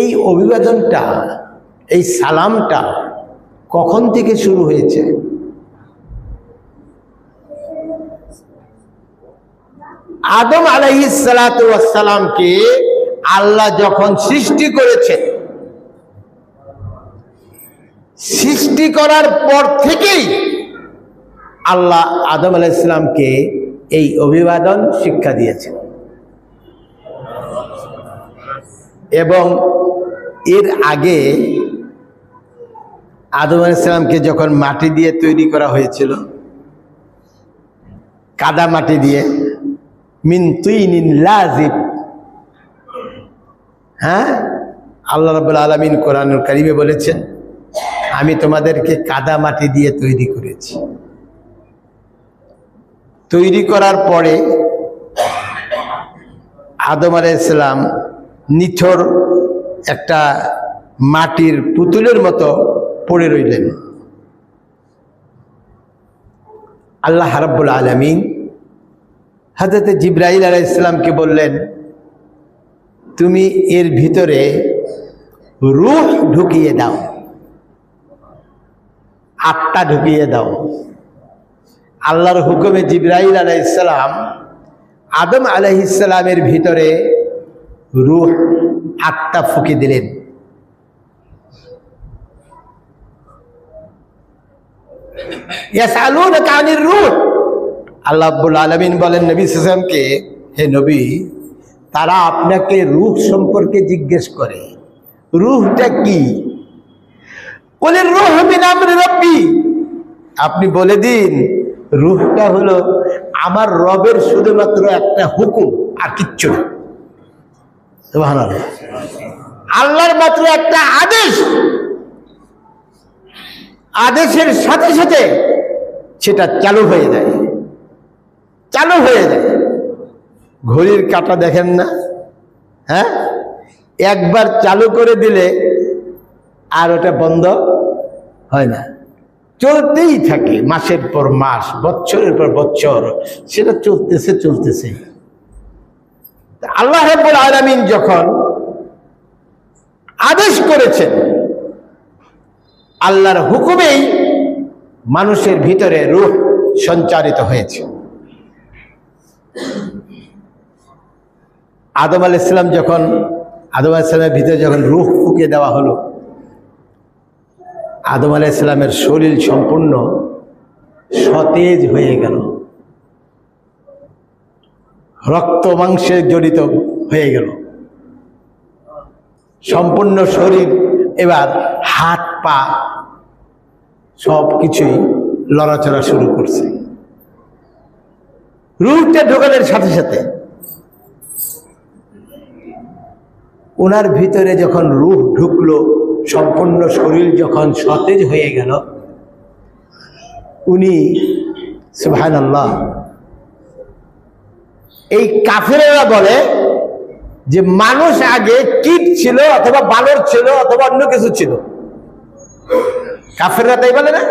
এই অভিবাদনটা, এই সালামটা কখন থেকে শুরু হয়েছে? আদম আলাইসালামকে আল্লাহ যখন সৃষ্টি করেছে সৃষ্টি করার পর থেকেই আল্লাহ আদম আলাইসালামকে এই অভিবাদন শিক্ষা দিয়েছেন। এবং এর আগে আদম আলাইসালামকে যখন মাটি দিয়ে তৈরি করা হয়েছিল, কাদা মাটি দিয়ে, মিন তুইনিন লাজিব হ্যাঁ? আল্লাহ রাবুল আলমিন কোরআনুল কারিমে বলেছেন, আমি তোমাদেরকে কাদা মাটি দিয়ে তৈরি করেছি। তৈরি করার পরে আদম আলাইসালাম নিথর একটা মাটির পুতুলের মতো পড়ে রইলেন। আল্লাহ হারাবুল আলমিন হাজরতে জিব্রাহিল আলাহ ইসলামকে বললেন, তুমি এর ভিতরে রুহ ঢুকিয়ে দাও, আত্মা ঢুকিয়ে দাও। আল্লাহর হুকুমে জিব্রাহিল আলাহ ইসলাম আদম আলাইসালামের ভিতরে রুহ আত্মা ফুকে দিলেন। বলেন হে নবী, তারা আপনাকে রূহ সম্পর্কে জিজ্ঞেস করে। রূহটা কি? আপনি বলে দিন, রূহটা হলো আমার রবের শুধুমাত্র একটা হুকুম আর কিচ্ছু না। আল্লাহর মাত্র একটা আদেশ। আদেশের সাথে সাথে সেটা চালু হয়ে যায়। চালু হয়ে যায়। ঘড়ির কাটা দেখেন না? হ্যাঁ? একবার চালু করে দিলে আর ওটা বন্ধ হয় না। চলতেই থাকে মাসের পর মাস বছরের পর বছর সেটা চলতেছে চলতেছে। আল্লাহ রাব্বুল আলামিন যখন আদেশ করেছেন, আল্লাহর হুকুমেই মানুষের ভিতরে রূহ সঞ্চারিত হয়েছে। আদম আল ইসলাম যখন, আদম আল ইসলামের ভিতরে যখন রুহ ফুকে দেওয়া হলো, আদম আল ইসলামের শরীর সম্পূর্ণ সতেজ হয়ে গেল। রক্ত মাংসে জড়িত হয়ে গেল। সম্পূর্ণ শরীর, এবার হাত, পা সব কিছুই লড়াচড়া শুরু করছে। রুহটা ঢোকানোর সাথে সাথে ওনার ভিতরে যখন রূহ ঢুকলো, সম্পূর্ণ শরীর যখন সতেজ হয়ে গেল, উনি সুহান আল্লাহ এই কাফেরেরা বলে যে মানুষ আগে কীট ছিল অথবা বানর ছিল অথবা অন্য কিছু ছিল। কাফেররা তাই বলে না?